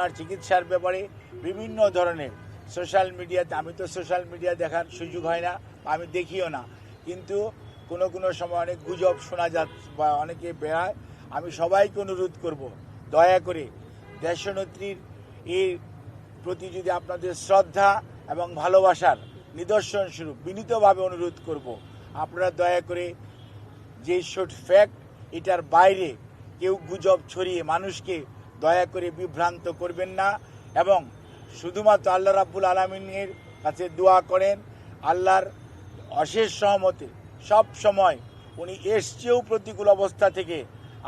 ওনার চিকিৎসার ব্যাপারে বিভিন্ন ধরনের সোশ্যাল মিডিয়াতে, আমি তো সোশ্যাল মিডিয়া দেখার সুযোগ হয় না, আমি দেখিও না। কিন্তু কোনো কোনো সময় অনেক গুজব শোনা যাচ্ছে বা অনেকে বেড়ায়, আমি সবাইকে অনুরোধ করব, দয়া করে দেশনেত্রীর এর প্রতি যদি আপনাদের শ্রদ্ধা এবং ভালোবাসার নিদর্শন স্বরূপ বিনীতভাবে অনুরোধ করব, আপনারা দয়া করে যে শোট ফ্যাক্ট এটার বাইরে কেউ গুজব ছড়িয়ে মানুষকে দয়া করে বিভ্রান্ত করবেন না এবং শুধুমাত্র আল্লাহ রাব্বুল আলমিনের কাছে দোয়া করেন, আল্লাহর অশেষ সহমতে সব সময় উনি এসছেও প্রতিকূল অবস্থা থেকে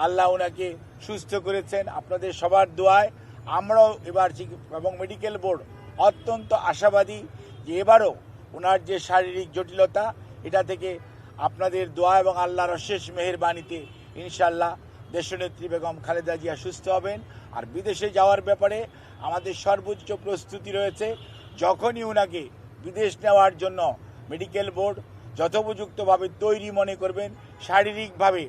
আল্লাহ ওনাকে সুস্থ করেছেন। আপনাদের সবার দোয়ায় আমরাও এবার এবং মেডিকেল বোর্ড অত্যন্ত আশাবাদী যে এবারও ওনার যে শারীরিক জটিলতা, এটা থেকে আপনাদের দোয়া এবং আল্লাহর অশেষ মেহেরবানিতে ইনশাল্লাহ দেশনেত্রী বেগম খালেদা জিয়া সুস্থ হবেন। আর বিদেশে যাওয়ার ব্যাপারে আমাদের সর্বোচ্চ প্রস্তুতি রয়েছে। যখনই ওনাকে বিদেশ নেওয়ার জন্য মেডিকেল বোর্ড যথোপযুক্তভাবে তৈরি মনে করবেন, শারীরিকভাবে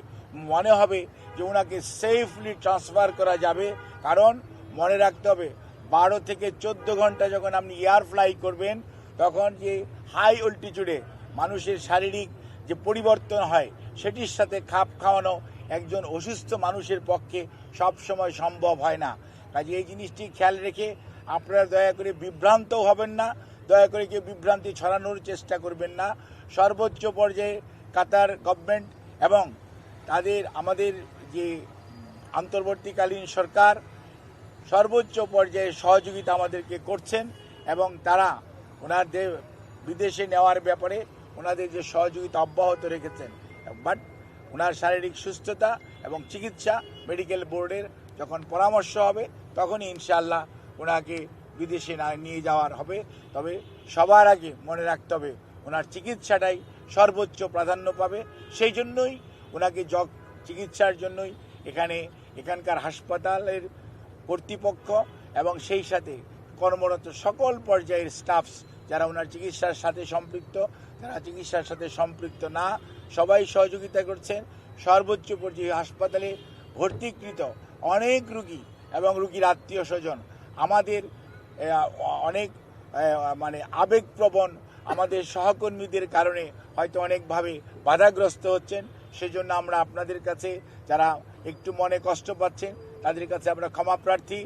মনে হবে যে ওনাকে সেফলি ট্রান্সফার করা যাবে। কারণ মনে রাখতে হবে, বারো থেকে চোদ্দ ঘণ্টা যখন আপনি এয়ার ফ্লাই করবেন, তখন যে হাই অল্টিচিউডে মানুষের শারীরিক যে পরিবর্তন হয়, সেটির সাথে খাপ খাওয়ানো একজন অসুস্থ মানুষের পক্ষে সব সময় সম্ভব হয় না। কাজে এই জিনিসটি খেয়াল রেখে আপনারা দয়া করে বিভ্রান্তও হবেন না, দয়া করে কেউ বিভ্রান্তি ছড়ানোর চেষ্টা করবেন না। সর্বোচ্চ পর্যায়ে কাতার গভর্নমেন্ট এবং তাদের, আমাদের যে অন্তর্বর্তীকালীন সরকার সর্বোচ্চ পর্যায়ে সহযোগিতা আমাদেরকে করছেন এবং তারা ওনাদের বিদেশে নেওয়ার ব্যাপারে ওনাদের যে সহযোগিতা অব্যাহত রেখেছেন। বাট ওনার শারীরিক সুস্থতা এবং চিকিৎসা মেডিকেল বোর্ডের যখন পরামর্শ হবে, তখনই ইনশাল্লাহ ওনাকে বিদেশে না নিয়ে যাওয়ার হবে। তবে সবার আগে মনে রাখতে হবে, ওনার চিকিৎসাটাই সর্বোচ্চ প্রাধান্য পাবে। সেই জন্যই ওনাকে জগ চিকিৎসার জন্যই এখানে এখানকার হাসপাতালের কর্তৃপক্ষ এবং সেই সাথে কর্মরত সকল পর্যায়ের স্টাফস যারা ওনার চিকিৎসার সাথে সম্পৃক্ত, যারা চিকিৎসার সাথে সম্পৃক্ত না, সবাই সহযোগিতা করছেন। সর্বোচ্চ পর্যায়ে হাসপাতালে ভর্তিকৃত অনেক রুগী এবং রুগীর আত্মীয় স্বজন। আমাদের অনেক মানে আবেগপ্রবণ আমাদের সহকর্মীদের কারণে হয়তো অনেকভাবে বাধাগ্রস্ত হচ্ছেন। সেজন্য আমরা আপনাদের কাছে, যারা একটু মনে কষ্ট পাচ্ছেন, তাদের কাছে আমরা ক্ষমা প্রার্থী।